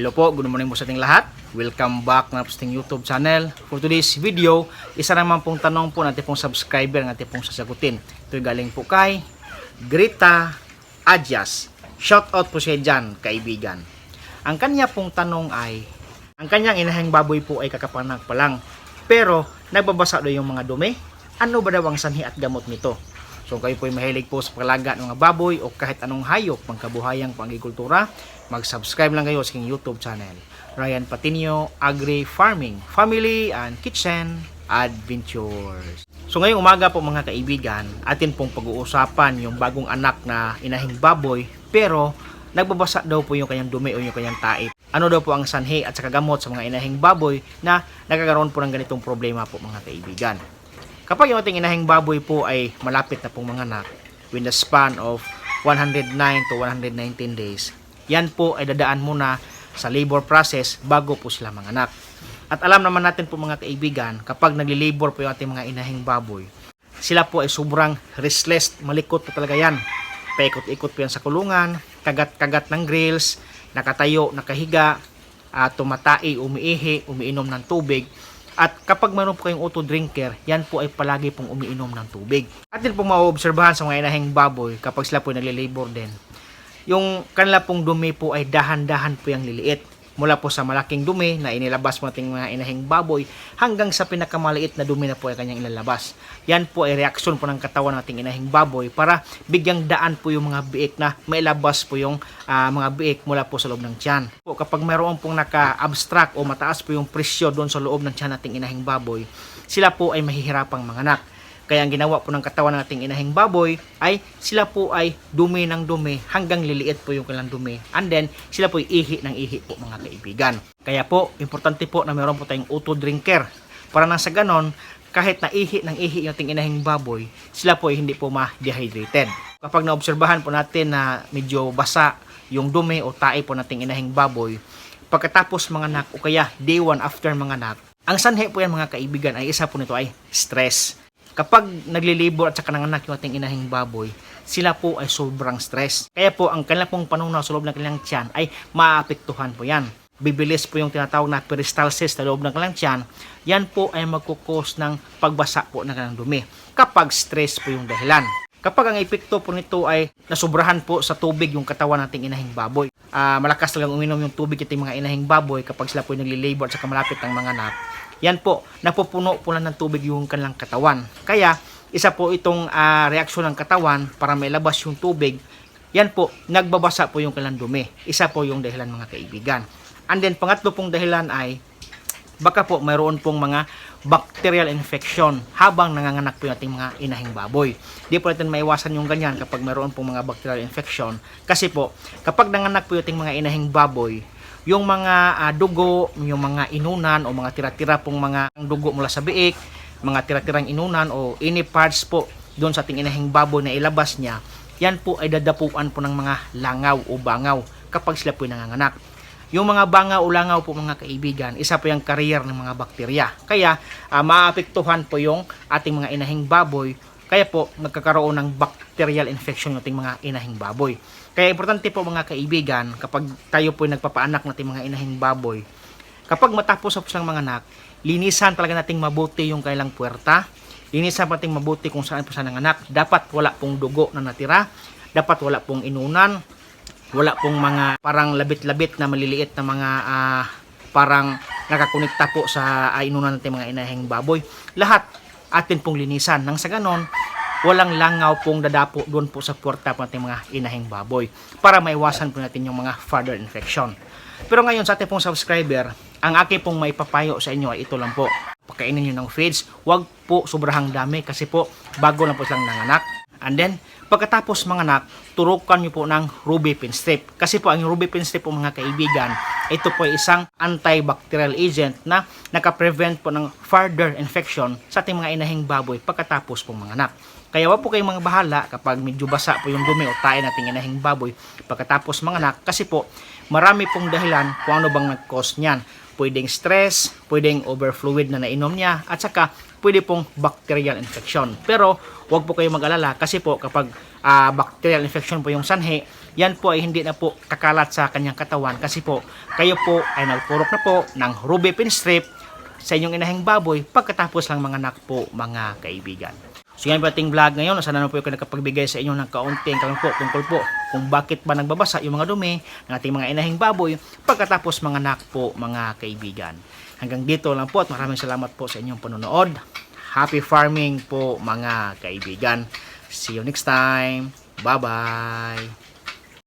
Hello po, good morning po sa ating lahat. Welcome back na po sa ating YouTube channel. For today's video, isa naman pong tanong po natin pong subscriber ng ating pong sasagutin. Ito galing po kay Greta Adjas. Shout out po siya dyan, kaibigan. Ang kanya pong tanong ay, ang kanyang inahing baboy po ay kakapanak pa lang. Pero, nagbabasa daw yung mga dumi. Ano ba daw ang sanhi at gamot nito? So kayo po ay mahilig po sa paglaga ng mga baboy o kahit anong hayop pangkabuhayang pang-agrikultura, mag-subscribe lang kayo sa aking YouTube channel. Ryan Patinio Agri Farming, Family and Kitchen Adventures. So ngayong umaga po mga kaibigan, atin pong pag-uusapan yung bagong anak na inahing baboy pero nagbabasa daw po yung kanyang dumi o yung kanyang taip. Ano daw po ang sanhi at saka gamot sa mga inahing baboy na nagkakaroon po ng ganitong problema po mga kaibigan. Kapag yung ating inahing baboy po ay malapit na pong manganak, within the span of 109 to 119 days, yan po ay dadaan muna sa labor process bago po sila manganak. At alam naman natin po mga kaibigan, kapag nagli-labor po yung ating mga inahing baboy, sila po ay sobrang restless, malikot po talaga yan. Paikot-ikot po yan sa kulungan, kagat-kagat ng grills, nakatayo, nakahiga, uh, tumatai, umiihi, umiinom ng tubig. At kapag mayroon po kayong auto drinker, yan po ay palagi pong umiinom ng tubig. Atin pong maobserbahan sa mga inahing baboy kapag sila po ay nagle-labor din. Yung kanila pong dumi po ay dahan-dahan po yung liliit. Mula po sa malaking dumi na inilabas mo ating mga inahing baboy hanggang sa pinakamaliit na dumi na po ay kanyang ilalabas. Yan po ay reaksyon po ng katawan ng ating inahing baboy para bigyang daan po yung mga biik na mailabas po yung ah, mga biik mula po sa loob ng tiyan. Po, kapag mayroon pong naka-abstract o mataas po yung presyo doon sa loob ng tiyan nating inahing baboy, sila po ay mahihirapang manganak. Kaya ang ginawa po ng katawan ng ating inahing baboy ay sila po ay dumi ng dumi hanggang liliit po yung kanilang dumi. And then sila po ay ihi ng ihi po mga kaibigan. Kaya po, importante po na meron po tayong auto drinker. Para nang sa ganon, kahit na ihi ng ihi yung ating inahing baboy, sila po ay hindi po ma-dehydrated. Kapag naobserbahan po natin na medyo basa yung dumi o tae po nating inahing baboy, pagkatapos manganak o kaya day one after manganak, ang sanhi po yan mga kaibigan ay isa po nito ay stress kapag nagli-labor at saka nanganak yung ating inahing baboy, sila po ay sobrang stress. Kaya po, ang kanilang pong panunaw sa loob ng kanilang tiyan ay maapektuhan po yan. Bibilis po yung tinatawag na peristalsis sa loob ng kanilang tiyan. Yan po ay magkukos ng pagbasa po ng kanilang dumi. Kapag stress po yung dahilan. Kapag ang epekto po nito ay nasubrahan po sa tubig yung katawan nating inahing baboy. Ah, malakas talagang uminom yung tubig itong mga inahing baboy kapag sila po nagli-labor at saka malapit ng mga anak yan po, napupuno po lang ng tubig yung kanilang katawan. Kaya, isa po itong ah, reaksyon ng katawan para mailabas yung tubig. Yan po, nagbabasa po yung kanilang dumi. Isa po yung dahilan mga kaibigan. And then, pangatlo pong dahilan ay, baka po mayroon pong mga bacterial infection habang nanganganak po yung ating mga inahing baboy. Di po natin maiwasan yung ganyan kapag mayroon pong mga bacterial infection. Kasi po, kapag nanganak po yung ating mga inahing baboy, yung mga ah, dugo, yung mga inunan o mga tira-tira pong mga dugo mula sa biik, mga tira-tirang inunan o any parts po doon sa ating inahing baboy na ilabas niya, yan po ay dadapuan po ng mga langaw o bangaw kapag sila po nanganganak. Yung mga bangaw o langaw po mga kaibigan, isa po yung career ng mga bakterya. Kaya ah, maapektuhan po yung ating mga inahing baboy kaya po nagkakaroon ng bacterial infection yung ating mga inahing baboy. Kaya importante po mga kaibigan, kapag tayo po nagpapaanak ng ating mga inahing baboy, kapag matapos sa silang mga anak, linisan talaga nating mabuti yung kailang puwerta. Linisan nating mabuti kung saan po siya nanganak. Dapat wala pong dugo na natira. Dapat wala pong inunan. Wala pong mga parang labit-labit na maliliit na mga ah, parang nakakonekta po sa uh, inunan natin mga inahing baboy. Lahat atin pong linisan. Nang sa ganon, walang langaw pong dadapo doon po sa puwerta po natin mga inahing baboy para maiwasan po natin yung mga further infection. Pero ngayon sa ating pong subscriber, ang aking pong maipapayo sa inyo ay ito lang po. Pakainin nyo ng feeds, wag po sobrang dami kasi po bago lang po silang nanganak. And then, pagkatapos manganak, turukan nyo po ng ruby pin strip. Kasi po ang ruby pin strip po mga kaibigan, ito po ay isang antibacterial agent na nakaprevent po ng further infection sa ating mga inahing baboy pagkatapos po manganak. Kaya wag po kayong mga bahala kapag medyo basa po yung dumi o tayo nating inahing baboy pagkatapos manganak kasi po marami pong dahilan kung ano bang nag-cause niyan. pwedeng stress, pwedeng overfluid na nainom niya, at saka pwede pong bacterial infection. Pero huwag po kayo mag-alala kasi po kapag ah, bacterial infection po yung sanhi, yan po ay hindi na po kakalat sa kanyang katawan kasi po kayo po ay nagpurok na po ng ruby pin strip sa inyong inahing baboy pagkatapos lang mga anak po mga kaibigan. So yan po ating vlog ngayon. Sana naman po yung nakapagbigay sa inyo ng kaunting kalang po tungkol po kung bakit ba nagbabasa yung mga dumi ng ating mga inahing baboy pagkatapos mga anak po mga kaibigan. Hanggang dito lang po at maraming salamat po sa inyong panonood. Happy farming po mga kaibigan. See you next time. Bye-bye.